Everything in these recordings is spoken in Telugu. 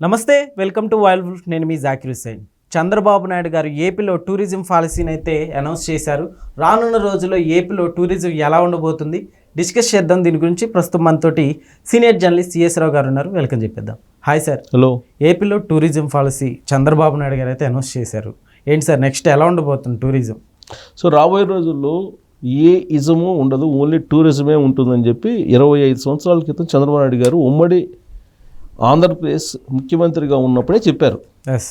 నమస్తే వెల్కమ్ టు వైల్డ్ వుల్ఫ్ నేను మీ జాకిర్ హుస్సేన్. చంద్రబాబు నాయుడు గారు ఏపీలో టూరిజం పాలసీని అయితే అనౌన్స్ చేశారు. రానున్న రోజుల్లో ఏపీలో టూరిజం ఎలా ఉండబోతుంది? డిస్కస్ చేద్దాం. దీని గురించి ప్రస్తుతం మనతోటి సీనియర్ జర్నలిస్ట్ సిఎస్ రావు గారు ఉన్నారు. వెల్కమ్ చెప్పేద్దాం. Hi sir. హలో. ఏపీలో టూరిజం పాలసీ చంద్రబాబు నాయుడు గారు అయితే అనౌన్స్ చేశారు. ఏంటి సార్ నెక్స్ట్ ఎలా ఉండబోతుంది టూరిజం? సో రాబోయే రోజుల్లో ఏ ఇజము ఉండదు ఓన్లీ టూరిజమే ఉంటుందని చెప్పి ఇరవై ఐదు సంవత్సరాల క్రితం చంద్రబాబు నాయుడు గారు ఉమ్మడి ఆంధ్రప్రదేశ్ ముఖ్యమంత్రిగా ఉన్నప్పుడే చెప్పారు. ఎస్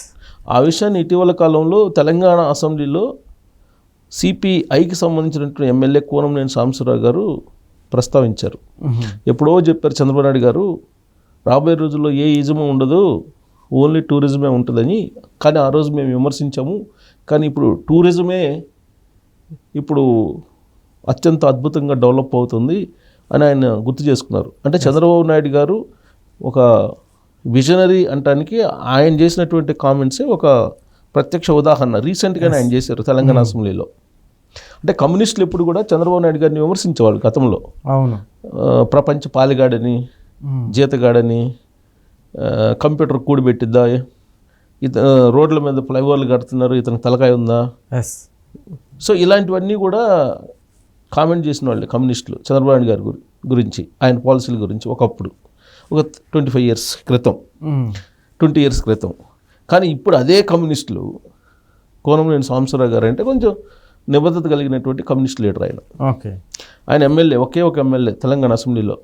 ఆ విషయాన్ని ఇటీవల కాలంలో తెలంగాణ అసెంబ్లీలో సిపిఐకి సంబంధించినటువంటి ఎమ్మెల్యే కోనంనేని సాంబశివరావు గారు ప్రస్తావించారు. ఎప్పుడో చెప్పారు చంద్రబాబు నాయుడు గారు రాబోయే రోజుల్లో ఏ ఇజము ఉండదు ఓన్లీ టూరిజమే ఉంటుందని కానీ ఆ రోజు మేము విమర్శించాము. కానీ ఇప్పుడు టూరిజమే ఇప్పుడు అత్యంత అద్భుతంగా డెవలప్ అవుతుంది అని ఆయన గుర్తు చేసుకున్నారు. అంటే చంద్రబాబు నాయుడు గారు ఒక విజనరీ అంటానికి ఆయన చేసినటువంటి కామెంట్సే ఒక ప్రత్యక్ష ఉదాహరణ. రీసెంట్గానే ఆయన చేశారు తెలంగాణ అసెంబ్లీలో. అంటే కమ్యూనిస్టులు ఎప్పుడు కూడా చంద్రబాబు నాయుడు గారిని విమర్శించేవాళ్ళు గతంలో. అవును. ప్రపంచ పాలిగాడని మ్మ్. జీతగాడని కంప్యూటర్ కూడిపెట్టిద్దా ఇత రోడ్ల మీద ఫ్లైఓవర్లు కడుతున్నారు ఇతనికి తలకాయ ఉందా? సో ఇలాంటివన్నీ కూడా కామెంట్ చేసిన వాళ్ళు కమ్యూనిస్టులు చంద్రబాబు నాయుడు గారి గురి- గురించి ఆయన పాలసీల గురించి ఒకప్పుడు. ఒక ట్వంటీ ఫైవ్ ఇయర్స్ క్రితం. ట్వంటీ ఇయర్స్ క్రితం. కానీ ఇప్పుడు అదే కమ్యూనిస్టులు కోనంనేని సాంబశివరావు గారు అంటే కొంచెం నిబద్ధత కలిగినటువంటి కమ్యూనిస్ట్ లీడర్ ఆయన. ఓకే. ఆయన ఎమ్మెల్యే ఒకే ఒక ఎమ్మెల్యే తెలంగాణ అసెంబ్లీలో.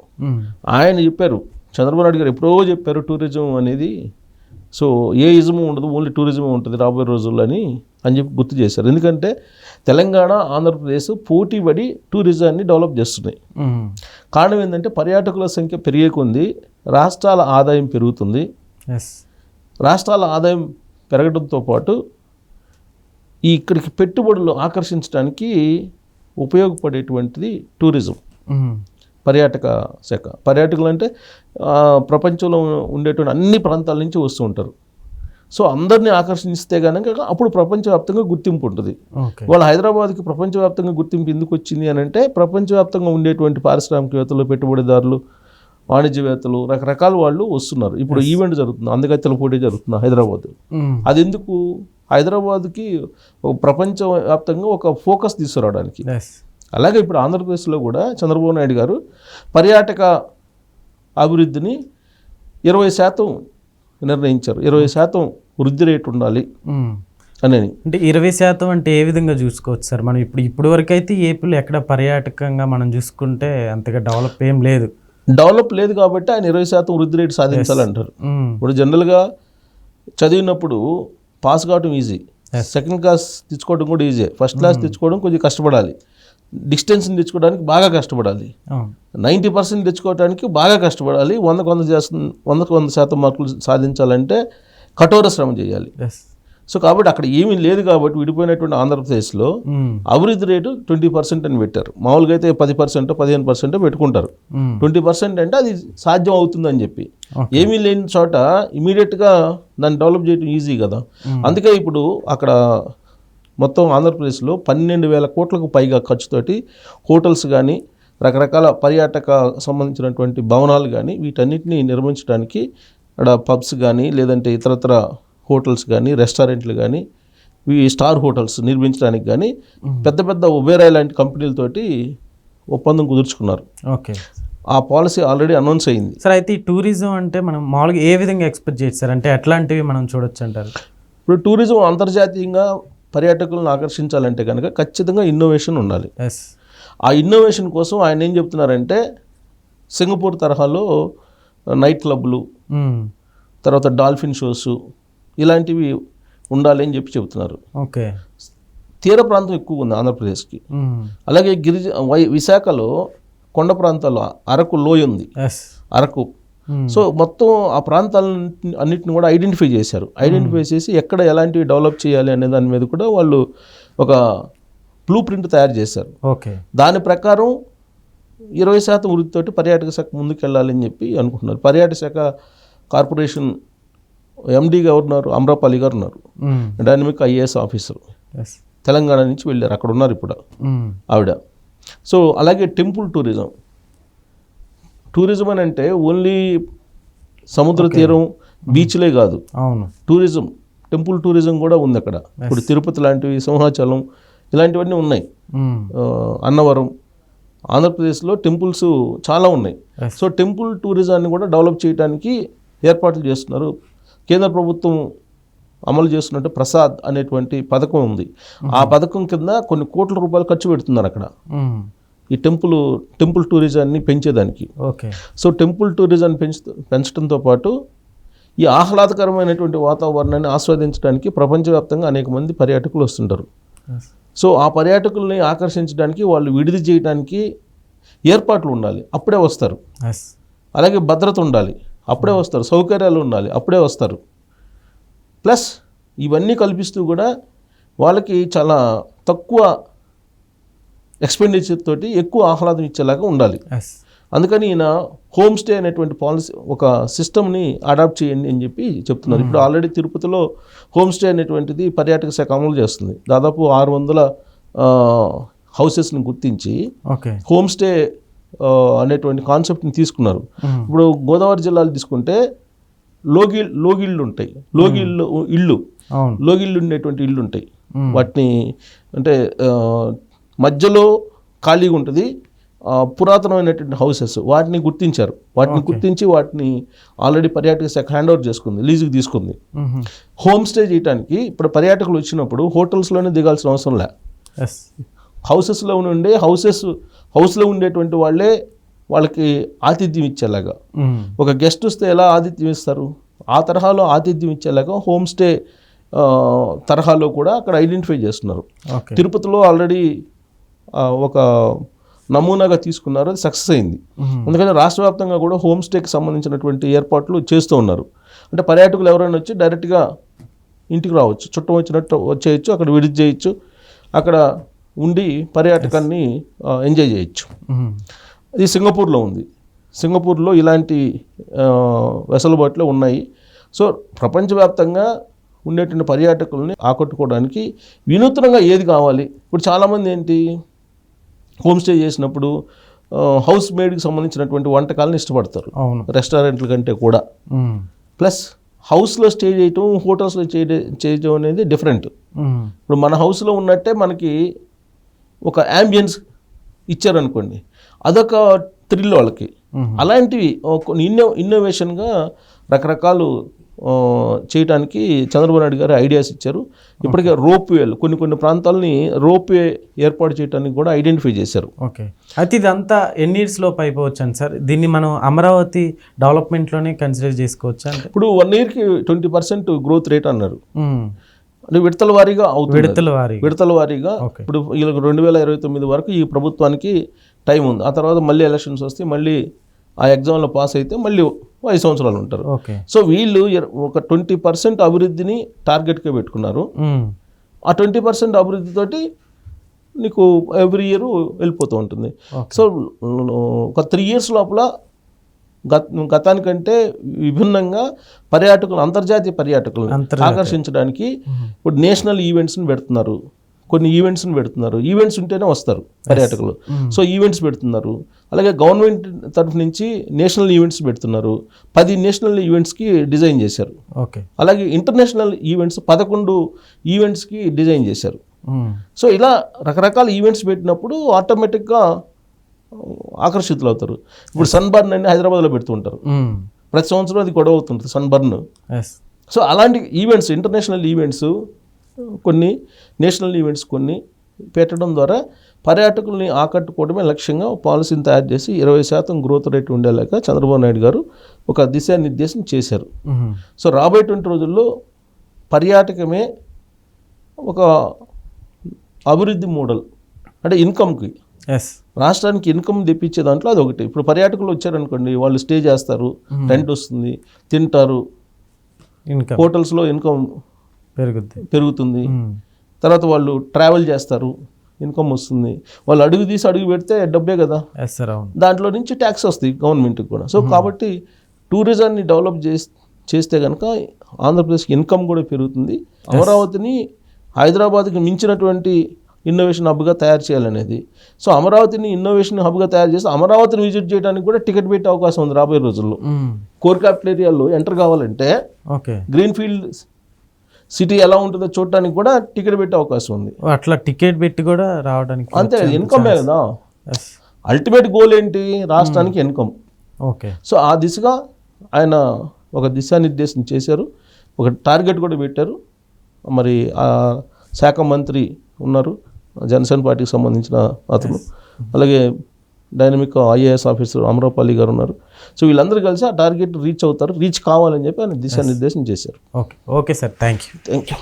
ఆయన చెప్పారు చంద్రబాబు నాయుడు గారు ఎప్పుడో చెప్పారు టూరిజం అనేది సో ఏ ఇజము ఉండదు ఓన్లీ టూరిజం ఉంటుంది రాబోయే రోజుల్లో అని అని చెప్పి గుర్తు చేశారు. ఎందుకంటే తెలంగాణ ఆంధ్రప్రదేశ్ పోటీ పడి టూరిజాన్ని డెవలప్ చేస్తున్నాయి. కారణం ఏంటంటే పర్యాటకుల సంఖ్య పెరిగే కొంది రాష్ట్రాల ఆదాయం పెరుగుతుంది. రాష్ట్రాల ఆదాయం పెరగడంతో పాటు ఈ ఇక్కడికి పెట్టుబడులు ఆకర్షించడానికి ఉపయోగపడేటువంటిది టూరిజం. మ్మ్. పర్యాటక శాఖ. పర్యాటకులు అంటే ప్రపంచంలో ఉండేటువంటి అన్ని ప్రాంతాల నుంచి వస్తూ ఉంటారు. సో అందరినీ ఆకర్షిస్తే కనుక అప్పుడు ప్రపంచవ్యాప్తంగా గుర్తింపు ఉంటుంది. వాళ్ళ హైదరాబాద్కి ప్రపంచవ్యాప్తంగా గుర్తింపు ఎందుకు వచ్చింది అని అంటే ప్రపంచవ్యాప్తంగా ఉండేటువంటి పారిశ్రామికవేత్తలు పెట్టుబడిదారులు వాణిజ్యవేత్తలు రకరకాల వాళ్ళు వస్తున్నారు. ఇప్పుడు ఈవెంట్ జరుగుతుంది. అందగత్తెల పోటీ జరుగుతుంది హైదరాబాద్. మ్మ్. అది ఎందుకు హైదరాబాద్కి ప్రపంచవ్యాప్తంగా ఒక ఫోకస్ తీసుకురావడానికి. అలాగే ఇప్పుడు ఆంధ్రప్రదేశ్లో కూడా చంద్రబాబు నాయుడు గారు పర్యాటక అభివృద్ధిని ఇరవై శాతం నిర్ణయించారు. ఇరవై శాతం వృద్ధి రేటు ఉండాలి మ్మ్. అని అంటే ఇరవై శాతం అంటే ఏ విధంగా చూసుకోవచ్చు సార్? మనం ఇప్పుడు ఇప్పుడు వరకు అయితే ఏపీలో ఎక్కడ పర్యాటకంగా మనం చూసుకుంటే అంతగా డెవలప్ ఏం లేదు. డెవలప్ లేదు కాబట్టి ఆయన ఇరవై శాతం వృద్ధి రేటు సాధించాలంటారు. మ్మ్. ఇప్పుడు జనరల్గా చదివినప్పుడు పాస్ కావడం ఈజీ సెకండ్ క్లాస్ తెచ్చుకోవడం కూడా ఈజీ ఫస్ట్ క్లాస్ తెచ్చుకోవడం కొంచెం కష్టపడాలి. డిస్టెన్స్ని తెచ్చుకోవడానికి బాగా కష్టపడాలి. అవును నైంటీ పర్సెంట్ తెచ్చుకోవడానికి బాగా కష్టపడాలి. వందకు వంద శాతం వందకు వంద శాతం మార్కులు సాధించాలంటే కఠోర శ్రమ చేయాలి. సో కాబట్టి అక్కడ ఏమీ లేదు కాబట్టి విడిపోయినటువంటి ఆంధ్రప్రదేశ్లో. అభివృద్ధి రేటు ట్వంటీ పర్సెంట్ అని పెట్టారు మామూలుగా అయితే పది పర్సెంట్ పదిహేను పర్సెంట్ పెట్టుకుంటారు. ట్వంటీ పర్సెంట్ అంటే అది సాధ్యం అవుతుందని చెప్పి. ఏమీ లేని చోట ఇమీడియట్గా దాన్ని డెవలప్ చేయడం ఈజీ కదా అందుకే ఇప్పుడు అక్కడ మొత్తం ఆంధ్రప్రదేశ్లో పన్నెండు వేల కోట్లకు పైగా ఖర్చుతోటి హోటల్స్ కానీ రకరకాల పర్యాటక సంబంధించినటువంటి భవనాలు కానీ వీటన్నిటిని నిర్మించడానికి అక్కడ పబ్స్ కానీ లేదంటే ఇతరత్ర హోటల్స్ కానీ రెస్టారెంట్లు కానీ ఈ స్టార్ హోటల్స్ నిర్మించడానికి కానీ పెద్ద పెద్ద ఉబేరాయ్ లాంటి కంపెనీలతోటి ఒప్పందం కుదుర్చుకున్నారు. ఓకే. ఆ పాలసీ ఆల్రెడీ అనౌన్స్ అయింది. సార్ అయితే ఈ టూరిజం అంటే మనం మామూలుగా ఏ విధంగా ఎక్స్పెక్ట్ చేయొచ్చు సార్? అంటే ఎట్లాంటివి మనం చూడొచ్చు అంటారు. ఇప్పుడు టూరిజం అంతర్జాతీయంగా పర్యాటకులను ఆకర్షించాలంటే కనుక ఖచ్చితంగా ఇన్నోవేషన్ ఉండాలి. ఎస్ ఆ ఇన్నోవేషన్ కోసం ఆయన ఏం చెప్తున్నారంటే సింగపూర్ తరహాలో నైట్ క్లబ్లు తర్వాత డాల్ఫిన్ షోస్ ఇలాంటివి ఉండాలి అని చెప్పి చెబుతున్నారు. ఓకే. తీర ప్రాంతం ఎక్కువ ఉంది ఆంధ్రప్రదేశ్కి. అలాగే గిరిజ వై- విశాఖలో కొండ ప్రాంతాల్లో అరకు లోయ ఉంది. అరకు. సో మొత్తం ఆ ప్రాంతాలన్నింటిని అన్నిటిని కూడా ఐడెంటిఫై చేశారు. ఐడెంటిఫై చేసి ఎక్కడ ఎలాంటివి డెవలప్ చేయాలి అనే దాని మీద కూడా వాళ్ళు ఒక బ్లూ ప్రింట్ తయారు చేశారు. ఓకే. దాని ప్రకారం ఇరవై శాతం వృద్ధితోటి పర్యాటక శాఖ ముందుకు వెళ్ళాలని చెప్పి అనుకుంటున్నారు. పర్యాటక శాఖ కార్పొరేషన్ ఎండీగా ఉన్నారు అమ్రపాలి గారు ఉన్నారు. డైనమిక్ ఐఏఎస్ ఆఫీసర్ తెలంగాణ నుంచి వెళ్ళారు అక్కడ ఉన్నారు ఇప్పుడు. ఆవిడ. సో అలాగే టెంపుల్ టూరిజం. టూరిజం అని అంటే ఓన్లీ సముద్ర తీరం బీచ్లే కాదు. అవును. టూరిజం టెంపుల్ టూరిజం కూడా ఉంది అక్కడ. ఇప్పుడు తిరుపతి లాంటివి సింహాచలం ఇలాంటివన్నీ ఉన్నాయి. అన్నవరం ఆంధ్రప్రదేశ్లో టెంపుల్స్ చాలా ఉన్నాయి. సో టెంపుల్ టూరిజాన్ని కూడా డెవలప్ చేయడానికి ఏర్పాట్లు చేస్తున్నారు కేంద్ర ప్రభుత్వం అమలు చేస్తున్నట్టు ప్రసాద్ అనేటువంటి పథకం ఉంది. ఆ పథకం కింద కొన్ని కోట్ల రూపాయలు ఖర్చు పెడుతున్నారు అక్కడ. ఈ టెంపుల్ టెంపుల్ టూరిజాన్ని పెంచేదానికి. ఓకే. సో టెంపుల్ టూరిజాన్ని పెంచు పెంచడంతో పాటు ఈ ఆహ్లాదకరమైనటువంటి వాతావరణాన్ని ఆస్వాదించడానికి ప్రపంచవ్యాప్తంగా అనేక మంది పర్యాటకులు వస్తుంటారు. సో ఆ పర్యాటకుల్ని ఆకర్షించడానికి వాళ్ళు విడిది చేయడానికి ఏర్పాట్లు ఉండాలి. అప్పుడే వస్తారు. అలాగే భద్రత ఉండాలి. అప్పుడే వస్తారు. సౌకర్యాలు ఉండాలి. అప్పుడే వస్తారు. ప్లస్ ఇవన్నీ కల్పిస్తూ కూడా వాళ్ళకి చాలా తక్కువ ఎక్స్పెండిచర్ తోటి ఎక్కువ ఆహ్లాదం ఇచ్చేలాగా ఉండాలి. అందుకని ఈయన హోమ్ స్టే అనేటువంటి పాలసీ ఒక సిస్టమ్ని అడాప్ట్ చేయండి అని చెప్పి చెప్తున్నారు. ఇప్పుడు ఆల్రెడీ తిరుపతిలో హోమ్ స్టే అనేటువంటిది పర్యాటక శాఖ అమలు చేస్తుంది. దాదాపు ఆరు వందల హౌసెస్ని గుర్తించి హోమ్ స్టే అనేటువంటి కాన్సెప్ట్ని తీసుకున్నారు. ఇప్పుడు గోదావరి జిల్లాలు తీసుకుంటే లోగి లోగిళ్ళు ఉంటాయి లోగిళ్ళు ఇళ్ళు లోగిళ్ళు ఉండేటువంటి ఇళ్ళు ఉంటాయి. వాటిని అంటే మధ్యలో ఖాళీగా ఉంటుంది. పురాతనమైనటువంటి హౌసెస్ వాటిని గుర్తించారు. వాటిని గుర్తించి వాటిని ఆల్రెడీ పర్యాటక శాఖ హ్యాండ్ ఓవర్ చేసుకుంది లీజుకి తీసుకుంది. హోమ్ స్టే చేయడానికి ఇప్పుడు పర్యాటకులు వచ్చినప్పుడు హోటల్స్లోనే దిగాల్సిన అవసరం లే. హౌసెస్లో ఉండే హౌసెస్ హౌస్లో ఉండేటువంటి వాళ్ళే వాళ్ళకి ఆతిథ్యం ఇచ్చేలాగా. ఒక గెస్ట్ వస్తే ఎలా ఆతిథ్యం ఇస్తారు? ఆ తరహాలో ఆతిథ్యం ఇచ్చేలాగా హోమ్ స్టే తరహాలో కూడా అక్కడ ఐడెంటిఫై చేస్తున్నారు. తిరుపతిలో ఆల్రెడీ ఒక నమూనాగా తీసుకున్నారు అది సక్సెస్ అయింది. అందుకని రాష్ట్ర వ్యాప్తంగా కూడా హోమ్ స్టేకి సంబంధించినటువంటి ఏర్పాట్లు చేస్తూ ఉన్నారు. అంటే పర్యాటకులు ఎవరైనా వచ్చి డైరెక్ట్గా ఇంటికి రావచ్చు చుట్టం వచ్చినట్టు వచ్చేయచ్చు అక్కడ విడిది చేయొచ్చు. అక్కడ ఉండి పర్యాటకాన్ని ఎంజాయ్ చేయొచ్చు. ఇది సింగపూర్లో ఉంది. సింగపూర్లో ఇలాంటి వెసులుబాట్లు ఉన్నాయి. సో ప్రపంచవ్యాప్తంగా ఉండేటువంటి పర్యాటకుల్ని ఆకట్టుకోవడానికి వినూత్నంగా ఏది కావాలి? ఇప్పుడు చాలామంది ఏంటి? హోమ్ స్టే చేసినప్పుడు హౌస్ మేడ్కి సంబంధించినటువంటి వంటకాలను ఇష్టపడతారు. అవును. రెస్టారెంట్ల కంటే కూడా. ప్లస్ హౌస్లో స్టే చేయటం హోటల్స్లో చే చేయటం అనేది డిఫరెంట్. ఇప్పుడు మన హౌస్లో ఉన్నట్టే మనకి ఒక యాంబియన్స్ ఇచ్చారనుకోండి. అదొక థ్రిల్ వాళ్ళకి. అలాంటివి కొన్ని ఇన్నో ఇన్నోవేషన్గా రకరకాలు చేయడానికి చంద్రబాబు నాయుడు గారు ఐడియాస్ ఇచ్చారు. ఇప్పటికే రోప్ వేలు కొన్ని కొన్ని ప్రాంతాలని రోప్ వే ఏర్పాటు చేయడానికి కూడా ఐడెంటిఫై చేశారు. ఓకే. అయితే ఇదంతా ఎన్ని ఇయర్స్ లోపు అయిపోవచ్చండి సార్? దీన్ని మనం అమరావతి డెవలప్మెంట్లోనే కన్సిడర్ చేసుకోవచ్చా? ఇప్పుడు వన్ ఇయర్కి ట్వంటీ పర్సెంట్ గ్రోత్ రేట్ అన్నారు. విడతల వారీగా అవుతుంది. విడతల వారి విడతల వారీగా. ఇప్పుడు వీళ్ళకి రెండు వేల ఇరవై తొమ్మిది వరకు ఈ ప్రభుత్వానికి టైం ఉంది. ఆ తర్వాత మళ్ళీ ఎలక్షన్స్ వస్తే మళ్ళీ ఆ ఎగ్జామ్లో పాస్ అయితే మళ్ళీ ఐదు సంవత్సరాలు ఉంటారు. సో వీళ్ళు ఒక ట్వంటీ పర్సెంట్ అభివృద్ధిని టార్గెట్గా పెట్టుకున్నారు. ఆ ట్వంటీ పర్సెంట్ అభివృద్ధితోటి నీకు ఎవ్రీ ఇయర్ వెళ్ళిపోతూ ఉంటుంది. సో ఒక త్రీ ఇయర్స్ లోపల గత గతానికంటే విభిన్నంగా పర్యాటకులు అంతర్జాతీయ పర్యాటకులు. ఆకర్షించడానికి ఇప్పుడు నేషనల్ ఈవెంట్స్ని పెడుతున్నారు. కొన్ని ఈవెంట్స్ని పెడుతున్నారు. ఈవెంట్స్ ఉంటేనే వస్తారు పర్యాటకులు. సో ఈవెంట్స్ పెడుతున్నారు. అలాగే గవర్నమెంట్ తరఫు నుంచి నేషనల్ ఈవెంట్స్ పెడుతున్నారు. పది నేషనల్ ఈవెంట్స్కి డిజైన్ చేశారు. ఓకే. అలాగే ఇంటర్నేషనల్ ఈవెంట్స్ పదకొండు ఈవెంట్స్కి డిజైన్ చేశారు. సో ఇలా రకరకాల ఈవెంట్స్ పెట్టినప్పుడు ఆటోమేటిక్గా ఆకర్షితులు అవుతారు ఇప్పుడు సన్ బర్న్ అని హైదరాబాద్లో పెడుతుంటారు. మ్మ్. ప్రతి సంవత్సరం అది గొడవ అవుతుంటుంది సన్ బర్న్ ఎస్ సో అలాంటి ఈవెంట్స్ ఇంటర్నేషనల్ ఈవెంట్స్ కొన్ని నేషనల్ ఈవెంట్స్ కొన్ని పెట్టడం ద్వారా పర్యాటకుల్ని ఆకట్టుకోవడమే లక్ష్యంగా పాలసీని తయారు చేసి ఇరవై శాతం గ్రోత్ రేట్ ఉండేలాగా చంద్రబాబు నాయుడు గారు ఒక దిశానిర్దేశం చేశారు. మ్మ్. సో రాబోయేటువంటి రోజుల్లో పర్యాటకమే ఒక అభివృద్ధి మోడల్ అంటే ఇన్కమ్కి ఎస్ రాష్ట్రానికి ఇన్కమ్ తెప్పించే దాంట్లో అది ఒకటి ఇప్పుడు పర్యాటకులు వచ్చారనుకోండి వాళ్ళు స్టే చేస్తారు రెంట్ వస్తుంది తింటారు ఇన్కమ్ హోటల్స్లో ఇన్కమ్ పెరుగుతుంది. మ్మ్. తర్వాత వాళ్ళు ట్రావెల్ చేస్తారు ఇన్కమ్ వస్తుంది. వాళ్ళు అడుగు తీసి అడుగు పెడితే డబ్బే కదా. దాంట్లో నుంచి ట్యాక్స్ వస్తాయి గవర్నమెంట్కి కూడా. సో కాబట్టి టూరిజాన్ని డెవలప్ చేసి చేస్తే కనుక ఆంధ్రప్రదేశ్కి ఇన్కమ్ కూడా పెరుగుతుంది. అమరావతిని హైదరాబాద్కి మించినటువంటి ఇన్నోవేషన్ హబ్గా తయారు చేయాలనేది. సో అమరావతిని ఇన్నోవేషన్ హబ్గా తయారు చేసి అమరావతిని విజిట్ చేయడానికి కూడా టికెట్ పెట్టే అవకాశం ఉంది రాబోయే రోజుల్లో. కోర్ క్యాపిటల్ ఏరియాలో ఎంటర్ కావాలంటే ఓకే. గ్రీన్ ఫీల్డ్ సిటీ ఎలా ఉంటుందో చూడటానికి కూడా టికెట్ పెట్టే అవకాశం ఉంది. అట్లా టికెట్ పెట్టి కూడా రావడానికి అంతే ఇన్కమే కదా. అల్టిమేట్ గోల్ ఏంటి? రాష్ట్రానికి ఇన్కమ్ ఓకే. సో ఆ దిశగా ఆయన ఒక దిశానిర్దేశం చేశారు. ఒక టార్గెట్ కూడా పెట్టారు. మరి ఆ శాఖ మంత్రి ఉన్నారు. జనసేన పార్టీకి సంబంధించిన అతను. అలాగే డైనమిక్ ఐఏఎస్ ఆఫీసర్ అమరాపల్లి గారు ఉన్నారు. సో వీళ్ళందరూ కలిసి ఆ టార్గెట్ రీచ్ అవుతారు. రీచ్ కావాలని చెప్పి ఆయన దిశానిర్దేశం చేశారు. Okay okay sir thank you thank you